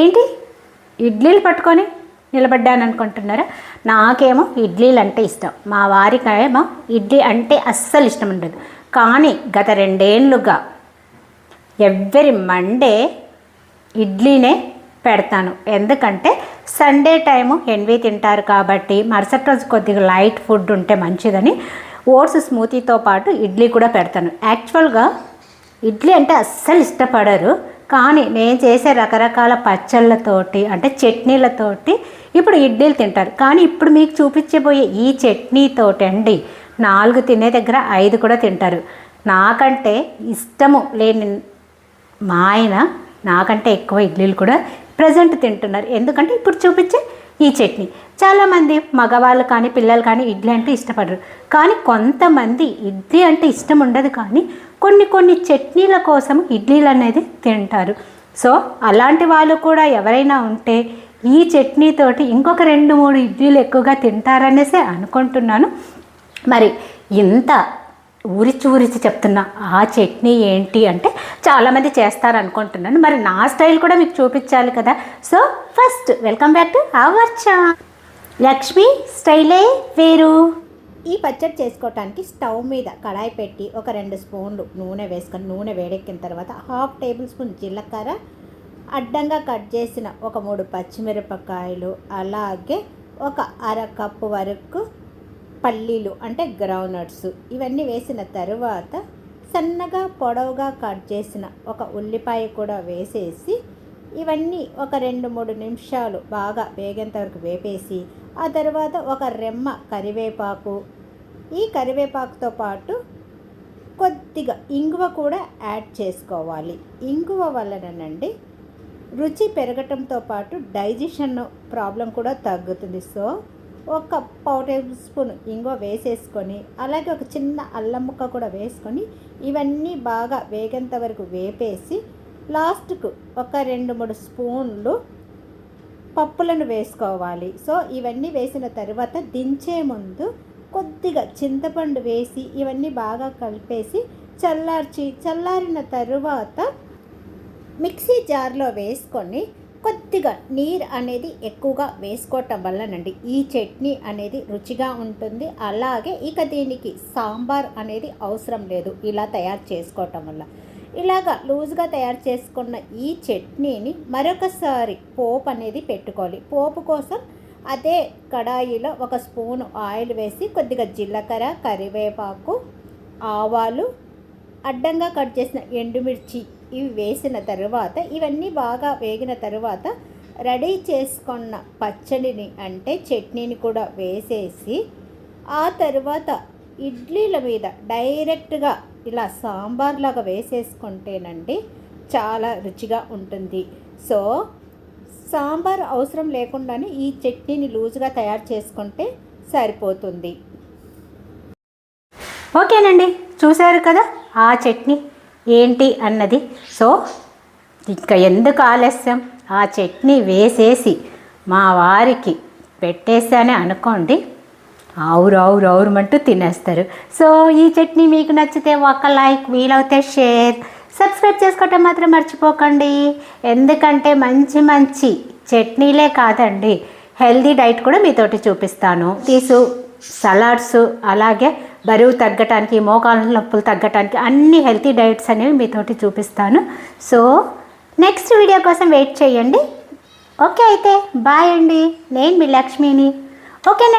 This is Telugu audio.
ఏంటి? ఇడ్లీలు పట్టుకొని నిలబడ్డాను అనుకుంటున్నారా? నాకేమో ఇడ్లీలు అంటే ఇష్టం. మా వారికేమో ఇడ్లీ అంటే అస్సలు ఇష్టం ఉండదు. కానీ గత రెండేళ్ళుగా ఎవ్రీ మండే ఇడ్లీనే పెడతాను. ఎందుకంటే సండే టైము ఎన్వి తింటారు కాబట్టి మరుసటి రోజు కొద్దిగా లైట్ ఫుడ్ ఉంటే మంచిదని ఓట్స్ స్మూతీతో పాటు ఇడ్లీ కూడా పెడతాను. యాక్చువల్గా ఇడ్లీ అంటే అస్సలు ఇష్టపడరు. కానీ నేను చేసే రకరకాల పచ్చళ్ళతోటి అంటే చట్నీలతోటి ఇప్పుడు ఇడ్లీలు తింటారు. కానీ ఇప్పుడు మీకు చూపించబోయే ఈ చట్నీతోటి అండి నాలుగు తినే దగ్గర ఐదు కూడా తింటారు. నాకంటే ఇష్టము లేని మా ఆయన నాకంటే ఎక్కువ ఇడ్లీలు కూడా ప్రజెంట్ తింటున్నారు. ఎందుకంటే ఇప్పుడు చూపించే ఈ చట్నీ. చాలామంది మగవాళ్ళు కానీ పిల్లలు కానీ ఇడ్లీ అంటే ఇష్టపడరు. కానీ కొంతమంది ఇడ్లీ అంటే ఇష్టం ఉండదు కానీ కొన్ని కొన్ని చట్నీల కోసం ఇడ్లీలు అనేది తింటారు. సో అలాంటి వాళ్ళు కూడా ఎవరైనా ఉంటే ఈ చట్నీతోటి ఇంకొక రెండు మూడు ఇడ్లీలు ఎక్కువగా తింటారనేసి అనుకుంటున్నాను. మరి ఇంత ఊరిచి ఊరిచి చెప్తున్నా ఆ చట్నీ ఏంటి? అంటే చాలామంది చేస్తారు అనుకుంటున్నాను మరి నా స్టైల్ కూడా మీకు చూపించాలి కదా. So first welcome back to our చా లక్ష్మి స్టైలే వేరు. ఈ పచ్చడి చేసుకోవటానికి స్టవ్ మీద కడాయి పెట్టి ఒక రెండు స్పూన్లు నూనె వేసుకొని నూనె వేడెక్కిన తర్వాత హాఫ్ టేబుల్ స్పూన్ జీలకర్ర అడ్డంగా కట్ చేసిన ఒక మూడు పచ్చిమిరపకాయలు అలాగే ఒక అర కప్పు వరకు పల్లీలు అంటే గ్రౌండ్నట్స్ ఇవన్నీ వేసిన తరువాత సన్నగా పొడవుగా కట్ చేసిన ఒక ఉల్లిపాయ కూడా వేసేసి ఇవన్నీ ఒక రెండు మూడు నిమిషాలు బాగా వేగేంత వరకు వేపేసి ఆ తర్వాత ఒక రెమ్మ కరివేపాకు. ఈ కరివేపాకుతో పాటు కొద్దిగా ఇంగువ కూడా యాడ్ చేసుకోవాలి. ఇంగువ వలననండి రుచి పెరగటంతో పాటు డైజెషన్ ప్రాబ్లం కూడా తగ్గుతుంది. సో ఒక పావు టేబుల్ స్పూన్ ఇంగో వేసేసుకొని అలాగే ఒక చిన్న అల్లం ముక్క కూడా వేసుకొని ఇవన్నీ బాగా వేగేంత వరకు వేపేసి లాస్ట్కు ఒక రెండు మూడు స్పూన్లు పప్పులను వేసుకోవాలి. సో ఇవన్నీ వేసిన తర్వాత దించే ముందు కొద్దిగా చింతపండు వేసి ఇవన్నీ బాగా కలిపేసి చల్లార్చి చల్లారిన తరువాత మిక్సీ జార్లో వేసుకొని కొద్దిగా నీరు అనేది ఎక్కువగా వేసుకోవటం వల్లనండి ఈ చట్నీ అనేది రుచిగా ఉంటుంది. అలాగే ఇక దీనికి సాంబార్ అనేది అవసరం లేదు ఇలా తయారు చేసుకోవటం వల్ల. ఇలాగా లూజ్గా తయారు చేసుకున్న ఈ చట్నీని మరొకసారి పోపు అనేది పెట్టుకోవాలి. పోపు కోసం అదే కడాయిలో ఒక స్పూన్ ఆయిల్ వేసి కొద్దిగా జీలకర్ర కరివేపాకు ఆవాలు అడ్డంగా కట్ చేసిన ఎండుమిర్చి ఇవి వేసిన తర్వాత ఇవన్నీ బాగా వేగిన తర్వాత రెడీ చేసుకున్న పచ్చడిని అంటే చట్నీని కూడా వేసేసి ఆ తర్వాత ఇడ్లీల మీద డైరెక్ట్గా ఇలా సాంబార్లాగా వేసేసుకుంటేనండి చాలా రుచిగా ఉంటుంది. సో సాంబార్ అవసరం లేకుండానే ఈ చట్నీని లూజ్గా తయారు చేసుకుంటే సరిపోతుంది. ఓకేనండి చూశారు కదా ఆ చట్నీ. ఏంటి అన్నది? సో ఇంకా ఎందుకు ఆలస్యం? ఆ చట్నీ వేసేసి మా వారికి పెట్టేసానే అనుకోండి ఆవురు ఆవురు ఆవురమంటూ తినేస్తారు. సో ఈ చట్నీ మీకు నచ్చితే ఒక లైక్ వీలవుతే షేర్ సబ్స్క్రైబ్ చేసుకోవటం మాత్రం మర్చిపోకండి. ఎందుకంటే మంచి మంచి చట్నీలే కాదండి. హెల్దీ డైట్ కూడా మీతోటి చూపిస్తాను. తీసు. సలాడ్స్ అలాగే బరువు తగ్గటానికి మోకాళ్ళ నొప్పులు తగ్గటానికి అన్ని హెల్తీ డైట్స్ అనేవి మీతోటి చూపిస్తాను. సో నెక్స్ట్ వీడియో కోసం వెయిట్ చేయండి. ఓకే అయితే బాయ్ అండి. నేను మీ లక్ష్మిని. ఓకే